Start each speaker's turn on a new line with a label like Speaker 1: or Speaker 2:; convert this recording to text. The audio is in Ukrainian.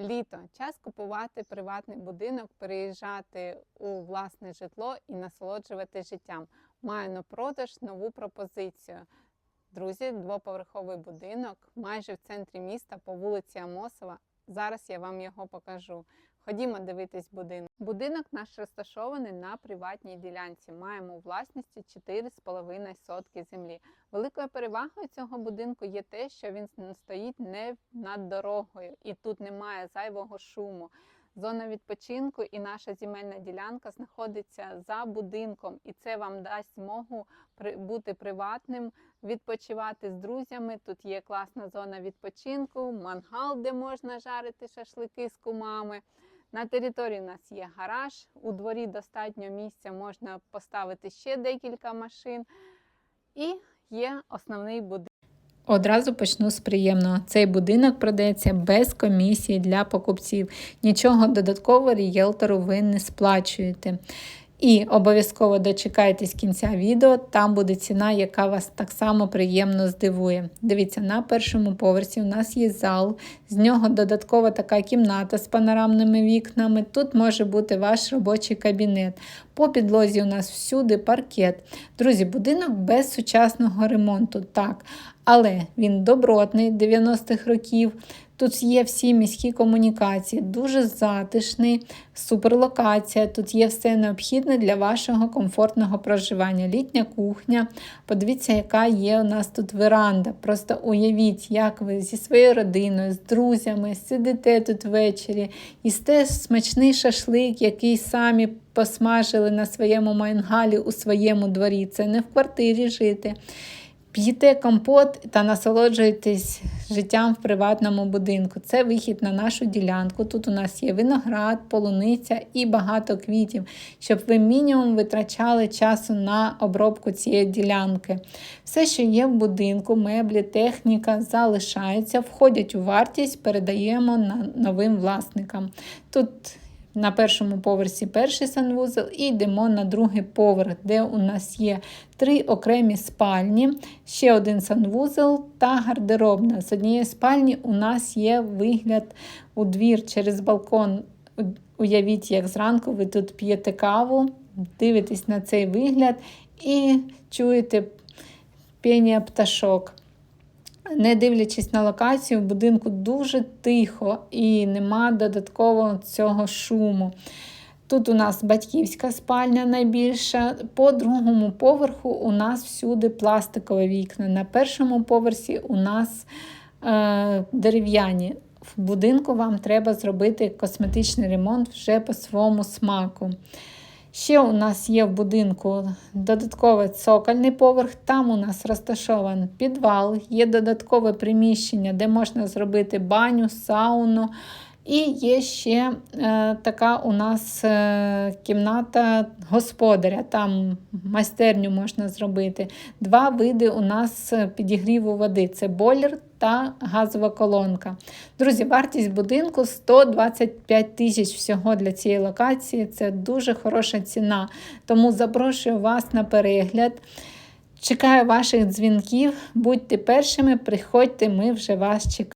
Speaker 1: Літо час купувати приватний будинок, переїжджати у власне житло і насолоджувати життям. Маю на продаж нову пропозицію. Друзі, двоповерховий будинок майже в центрі міста по вулиці Амосова. Зараз я вам його покажу. Ходімо дивитись будинок. Будинок наш розташований на приватній ділянці. Маємо у власності 4,5 сотки землі. Великою перевагою цього будинку є те, що він стоїть не над дорогою, і тут немає зайвого шуму. Зона відпочинку і наша земельна ділянка знаходиться за будинком, і це вам дасть змогу бути приватним, відпочивати з друзями. Тут є класна зона відпочинку, мангал, де можна жарити шашлики з кумами. На території у нас є гараж, у дворі достатньо місця, можна поставити ще декілька машин. І є основний будинок.
Speaker 2: Одразу почну з приємного. Цей будинок продається без комісії для покупців. Нічого додатково рієлтору ви не сплачуєте. І обов'язково дочекайтесь кінця відео, там буде ціна, яка вас так само приємно здивує. Дивіться, на першому поверсі у нас є зал, з нього додаткова така кімната з панорамними вікнами. Тут може бути ваш робочий кабінет. По підлозі у нас всюди паркет. Друзі, будинок без сучасного ремонту, так, але він добротний 90-х років. Тут є всі міські комунікації, дуже затишний, суперлокація. Тут є все необхідне для вашого комфортного проживання. Літня кухня. Подивіться, яка є у нас тут веранда. Просто уявіть, як ви зі своєю родиною, з друзями сидите тут ввечері, їсте смачний шашлик, який самі посмажили на своєму мангалі у своєму дворі. Це не в квартирі жити. П'єте компот та насолоджуєтесь життям в приватному будинку. Це вихід на нашу ділянку. Тут у нас є виноград, полуниця і багато квітів, щоб ви мінімум витрачали часу на обробку цієї ділянки. Все, що є в будинку, меблі, техніка залишаються, входять у вартість, передаємо новим власникам. Тут на першому поверсі перший санвузол і йдемо на другий поверх, де у нас є три окремі спальні, ще один санвузол та гардеробна. З однієї спальні у нас є вигляд у двір через балкон. Уявіть, як зранку ви тут п'єте каву, дивитесь на цей вигляд і чуєте піння пташок. Не дивлячись на локацію, в будинку дуже тихо і нема додаткового цього шуму. Тут у нас батьківська спальня найбільша. По другому поверху у нас всюди пластикові вікна. На першому поверсі у нас е, дерев'яні. В будинку вам треба зробити косметичний ремонт вже по своєму смаку. Ще у нас є в будинку додатковий цокольний поверх, там у нас розташований підвал, є додаткове приміщення, де можна зробити баню, сауну. І є ще е, така у нас е, кімната господаря, там майстерню можна зробити. Два види у нас підігріву води це бойлер та газова колонка. Друзі, вартість будинку 125 тисяч всього для цієї локації. Це дуже хороша ціна. Тому запрошую вас на перегляд. Чекаю ваших дзвінків. Будьте першими, приходьте, ми вже вас чекаємо.